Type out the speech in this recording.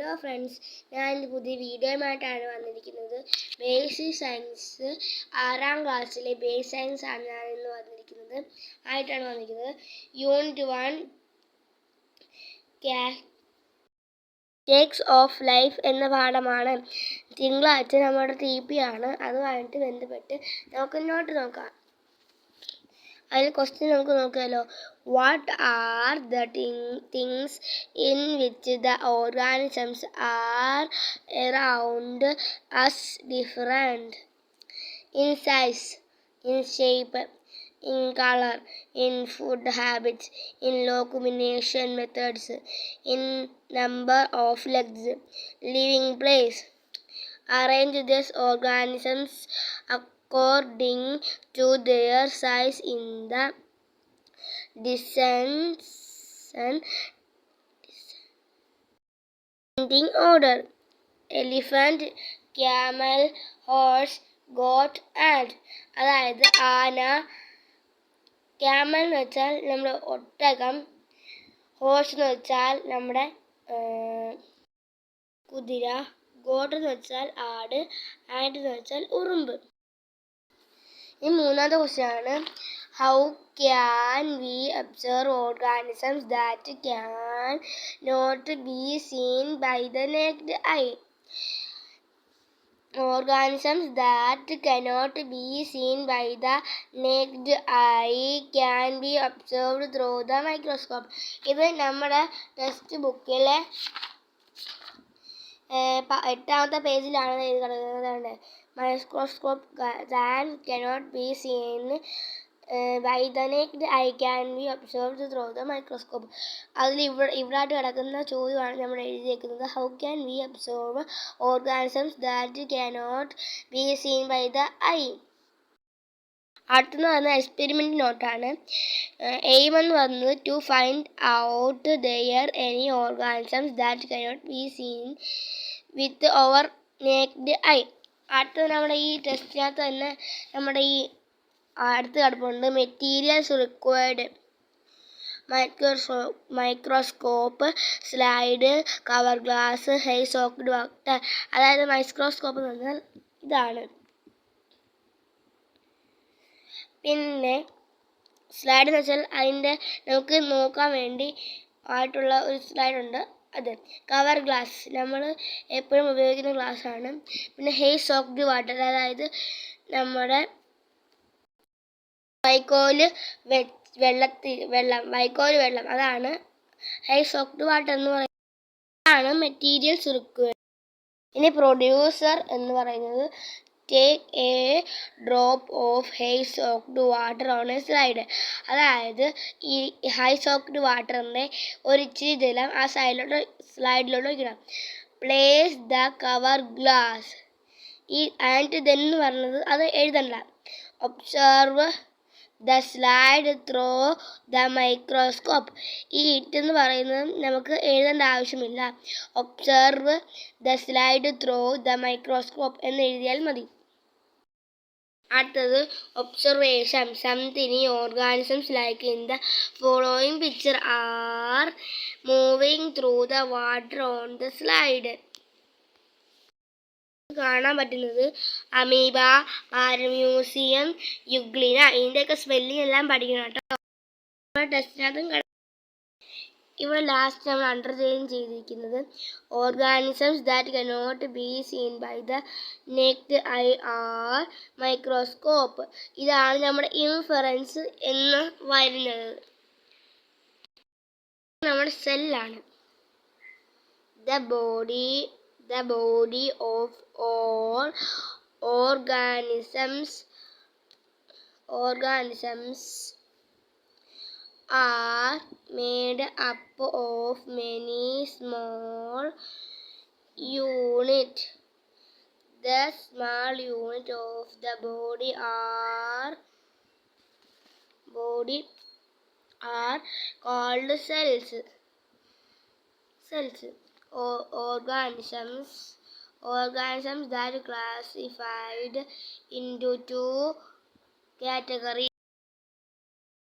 Hello friends ഞാൻ ഇന്ന് പുതിയ വീഡിയോയുമായിട്ടാണ് വന്നിരിക്കുന്നത്. ബേസിക് സയൻസ് ആറാം ക്ലാസ്സിലെ ബേസ് സയൻസ് ആണ് ഞാൻ ഇന്ന് വന്നിരിക്കുന്നത്. ആയിട്ടാണ് വന്നിരിക്കുന്നത്. Unit one takes of life എന്ന പാഠമാണ്. തിങ്കളാഴ്ച നമ്മുടെ ടി പി ആണ്. അതുമായിട്ട് ബന്ധപ്പെട്ട് നമുക്ക് നോട്ട് നോക്കാം. അതിൽ ക്വസ്റ്റ്യൻ നമുക്ക് What are the thing, things in which the organisms are around us different? In size, in shape, in color, in food habits, in locomotion methods, in number of legs, living place. Arrange these organisms according to their size in the descending order. Elephant, camel, horse, goat, and അതായത് ആന camel എന്ന് വെച്ചാൽ നമ്മുടെ ഒട്ടകം horse എന്ന് വെച്ചാൽ നമ്മുടെ കുതിര ഗോട്ട് എന്ന് വെച്ചാൽ ആട് ആൻഡ് എന്ന് വെച്ചാൽ ഉറുമ്പ് ഈ മൂന്നാമത്തെ ക്വസ്റ്റ്യൻ ആണ് how can we observe organisms that can not be seen by the naked eye organisms that cannot be seen by the naked eye can be observed through the microscope. ഇത് നമ്മുടെ text ബുക്കിലെ എട്ടാമത്തെ പേജിലാണ് ഇത് കിടക്കുന്നത് microscope than cannot be seen by the eye can be observe through the microscope. അതിൽ ഇവിടെ ഇവിടായിട്ട് കിടക്കുന്ന ചോദ്യമാണ് നമ്മൾ എഴുതിയേക്കുന്നത്. How can we observe organisms that cannot be seen by the eye അടുത്തെന്ന് പറയുന്നത് എക്സ്പെരിമെന്റ് നോട്ടാണ് എയിം എന്ന് പറയുന്നത് to find out there any organisms that cannot be seen with over naked eye അടുത്ത നമ്മുടെ ഈ ടെസ്റ്റിനകത്ത് തന്നെ നമ്മുടെ ഈ അടുത്ത് കിടപ്പുണ്ട്. Materials required മൈക്രോസോ microscope slide cover glass hay soaked water അതായത് മൈക്രോസ്കോപ്പ് എന്ന് പറഞ്ഞാൽ ഇതാണ്. പിന്നെ സ്ലൈഡ് എന്ന് വെച്ചാൽ അതിന്റെ നമുക്ക് നോക്കാൻ വേണ്ടി ആയിട്ടുള്ള ഒരു സ്ലൈഡ് ഉണ്ട്. അത് കവർ ഗ്ലാസ് നമ്മൾ എപ്പോഴും ഉപയോഗിക്കുന്ന ഗ്ലാസ്സാണ് പിന്നെ ഹെയ് സോക്ക്ഡ് വാട്ടർ അതായത് നമ്മുടെ വൈക്കോൽ വെള്ളത്തിൽ വെള്ളം വൈക്കോൽ വെള്ളം. അതാണ് ഹൈ സോക്ക്ഡ് വാട്ടർ എന്ന് പറയുന്നത്. ആണ് മെറ്റീരിയൽ ചുരുക്കുക ഇനി പ്രൊഡ്യൂസർ എന്ന് പറയുന്നത് take a drop of hay soaked water on a slide അതായത് ഈ ഹൈ സോക്ക്ഡ് വാട്ടറിന്റെ ഒരിച്ചിരി ജലം ആ സൈഡിലോട്ട് സ്ലൈഡിലോട്ട് വയ്ക്കണം പ്ലേസ് ദ കവർ ഗ്ലാസ് ഈ ആൻഡ് ദെൻ എന്ന് പറഞ്ഞത് അത് എഴുതണ്ട. Observe the slide through the microscope ഈ ഇറ്റ് എന്ന് പറയുന്നത് നമുക്ക് എഴുതേണ്ട ആവശ്യമില്ല. Observe the slide through the microscope എന്ന് എഴുതിയാൽ മതി. അടുത്തത് observation something organisms like in the following picture are moving through the water on the slide കാണാൻ പറ്റുന്നത്. Amoeba paramecium euglena. ഇതിന്റെയൊക്കെ സ്പെല്ലിംഗ് എല്ലാം പഠിക്കണം കേട്ടോ. ടെസ്റ്റിനകത്തും ഇവിടെ ലാസ്റ്റ് നമ്മൾ അണ്ടർലൈൻ ചെയ്തിരിക്കുന്നത്. Organisms that cannot be seen by the naked eye are microscope ഇതാണ് നമ്മുടെ ഇൻഫറൻസ് എന്ന് വരുന്നത്. നമ്മുടെ സെല്ലാണ് the body the body of all organisms organisms are made up of many small unit the small unit of the body are body are called cells. Cells or organisms. Organisms that are classified into two categories